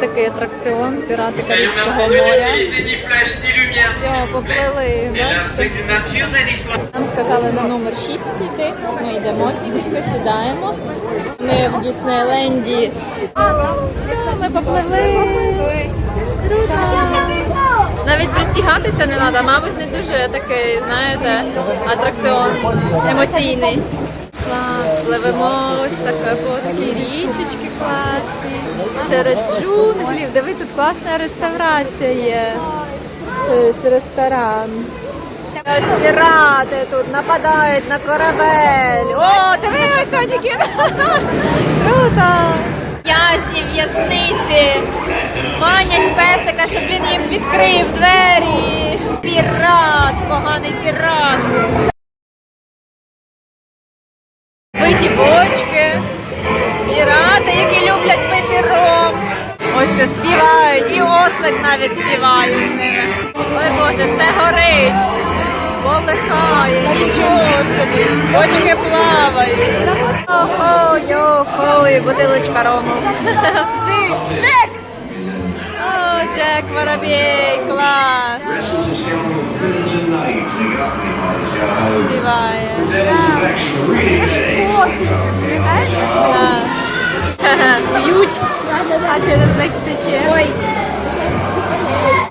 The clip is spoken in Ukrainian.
такий атракціон, пірати Карибського моря. Все, поплили. Нам сказали на номер 6 йти. Ми йдемо тільки сідаємо. Ми в Діснейленді. Все, ми попливли. Круто. Навіть пристігатися не треба, мабуть, не дуже такий, знаєте, атракціон емоційний. Клас, пливемо ось таке по такій річечки класні. Серед джунглів. Диви, тут класна реставрація є. Ось ресторан. Ось пірати тут нападають на корабель. О, диви, Соніки! Круто! В'язні в'язниці манять песика, щоб він їм відкрив двері. Биті бочки, пірати, які люблять пити ром. Ось це співають, і ослик навіть співає з ними. Ой Боже, все горить. Полихає, нічого собі. Бочки плавають. Охо, йохо, і бутилочка рому. Ти, Джек! О, Джек Воробей, клас. Співає. Так. П'ють. А через них тече. Ой,